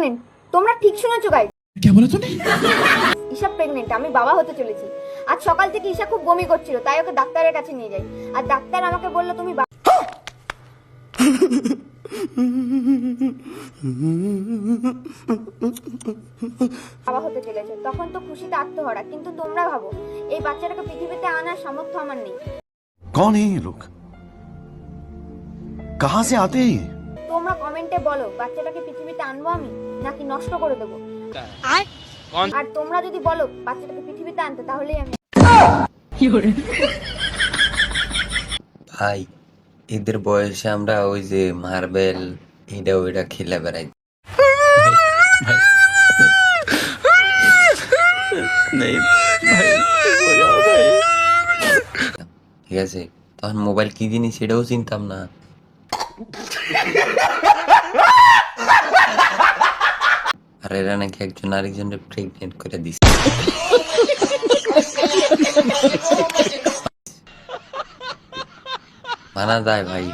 Pregnant তোমরা ঠিক শুনেছো গাই क्या बोला तूने ঈশা প্রেগনেন্ট আমি বাবা হতে চলেছি আজ সকাল থেকে ঈশা খুব বমি করছিল তাই ওকে ডাক্তারের কাছে নিয়ে যাই আর ডাক্তার আমাকে বললো তুমি বা- বাবা হতে চলেছে তখন তো খুশিতে আত্মহারা কিন্তু তোমরা ভাবো এই বাচ্চাটাকে পৃথিবীতে আনার সামর্থ্য আমার নেই कौन है ये लोग कहां से आते हैं ये তোমরা কমেন্টে বলো বাচ্চাটাকে পৃথিবীতে আনব আমি নাকি নষ্ট করে দেবো? আর তোমরা যদি বলো বাচ্চাটাকে পৃথিবীতে আনতে তাহলেই আমি ভাই এদের বয়সে আমরা ওই যে মার্বেল এটা ওইটা খেলে বেড়াই। ঠিক আছে তখন মোবাইল কি জিনিস সেটাও চিনতাম না। আর এরা নাকি একজন আরেকজনের প্রেগনেন্ট করে দিছে। মানা যায় ভাই